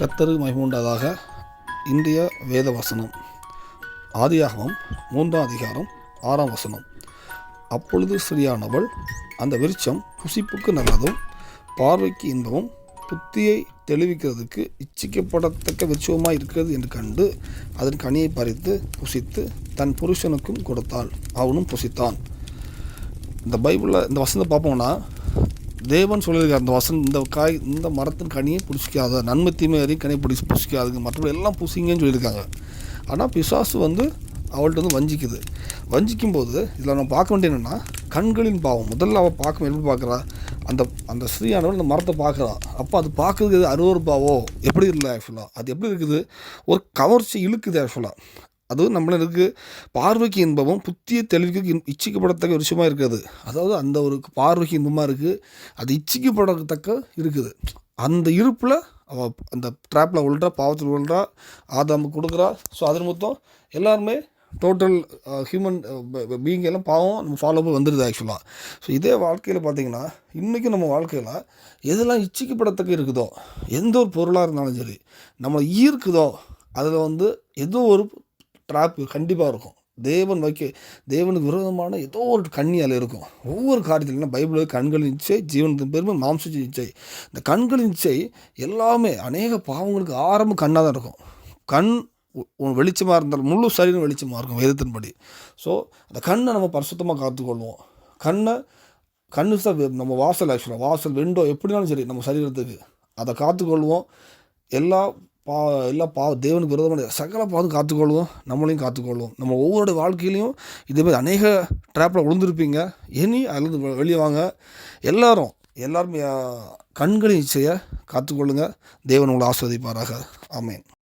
கத்தரு மகிமுண்டாதாக இந்திய வேத வசனம். ஆதியாகமம் மூன்றாம் அதிகாரம் ஆறாம் வசனம். அப்பொழுது ஸ்ரீயானவள் அந்த விருட்சம் புசிப்புக்கு நல்லதும் பார்வைக்கு இன்பமும் புத்தியை தெளிவிக்கிறதுக்கு இச்சிக்கப்படத்தக்க விருட்சமாக இருக்கிறது என்று கண்டு அதன் கனியை பறித்து புசித்து தன் புருஷனுக்கும் கொடுத்தாள். அவனும் புசித்தான். இந்த பைபிளில் இந்த வசனத்தை பார்ப்போம்னா தேவன் சொல்லியிருக்கார் அந்த வசன் இந்த காய் இந்த மரத்தின் கனியை பிடிச்சிக்காத நன்மை தீமை அறியும் கனியை பிடிச்சி பிடிச்சிக்காதுங்க மற்றபடி எல்லாம் புசிங்கன்னு சொல்லியிருக்காங்க. ஆனால் பிசாசு வந்து அவள்கிட்ட வந்து வஞ்சிக்குது. வஞ்சிக்கும் போது இதில் நம்ம பார்க்க வேண்டிய என்னென்னா கண்களின் பாவம். முதல்ல அவள் பார்க்க எப்படி பார்க்குறா? அந்த அந்த ஸ்ரீயானவள் அந்த மரத்தை பார்க்குறா அப்போ அது பார்க்குறது எது அருவறுப்பாவோ எப்படி இல்லை ஆக்சுவலாக அது எப்படி இருக்குது? ஒரு கவர்ச்சி இழுக்குது ஆக்சுவலாக அதுவும் நம்மளுக்கு பார்வைக்கு இன்பமும் புத்திய தெளிவுக்கு இன் இச்சிக்கப்படத்தக்க ஒரு விஷயமா இருக்குது. அதாவது அந்த ஒரு பார்வைக்கு இன்பமாக இருக்குது அது இச்சிக்கப்படத்தக்க இருக்குது. அந்த இருப்பில் அவள் அந்த ட்ராப்பில் விழுறா பாவத்தில் விழுறா ஆதாமுக்கு கொடுக்குறா. ஸோ அதன் மொத்தம் எல்லாருமே டோட்டல் ஹியூமன் பீயிங் எல்லாம் பாவம் நம்ம ஃபாலோ பண்ணி வந்துடுது ஆக்சுவலாக ஸோ இதே வாழ்க்கையில் பார்த்தீங்கன்னா இன்றைக்கும் நம்ம வாழ்க்கையில் எதெல்லாம் இச்சிக்கப்படத்தக்க இருக்குதோ எந்த ஒரு பொருளாக இருந்தாலும் சரி நம்மளை ஈர்க்குதோ அதில் வந்து ஏதோ ஒரு ட்ராப்பு கண்டிப்பாக இருக்கும். தேவன் வைக்க தேவனுக்கு விரோதமான ஏதோ ஒரு கண்ணி அதில் இருக்கும். ஒவ்வொரு காரியத்திலும் பைபிள் கண்களின் இச்சை ஜீவனத்தின் பெருமை மாம்சத்தின் இச்சை. இந்த கண்களின் இச்சை எல்லாமே அநேக பாவங்களுக்கு ஆரம்ப கண்ணாக தான் இருக்கும். கண் வெளிச்சமாக இருந்தால் முழு சரீரம் வெளிச்சமாக இருக்கும் வேதத்தின்படி. ஸோ அந்த கண்ணை நம்ம பரிசுத்தமாக காத்துக்கொள்வோம். கண்ணை கண்ணு தான் நம்ம வாசல் ஆக்சுவலாக வாசல் விண்டோ எப்படினாலும் சரி நம்ம சரீரத்துக்கு. அதை காத்துக்கொள்வோம். எல்லா பா எல்லா பா தேவனுக்கு விரோதமான சகல பாவம் காத்துக்கொள்வோம். நம்மளையும் காத்துக்கொள்வோம். நம்ம ஒவ்வொருடைய வாழ்க்கையிலையும் இதேமாதிரி அநேக ட்ராப்பில் விழுந்திருப்பீங்க இனி அதுலேருந்து வெளியே வாங்க. எல்லாரும் எல்லாரும் கண்களின் இச்சையை காத்துக்கொள்ளுங்கள் தேவன் உங்களை ஆஸ்வதிப்பாராக ஆமேன்.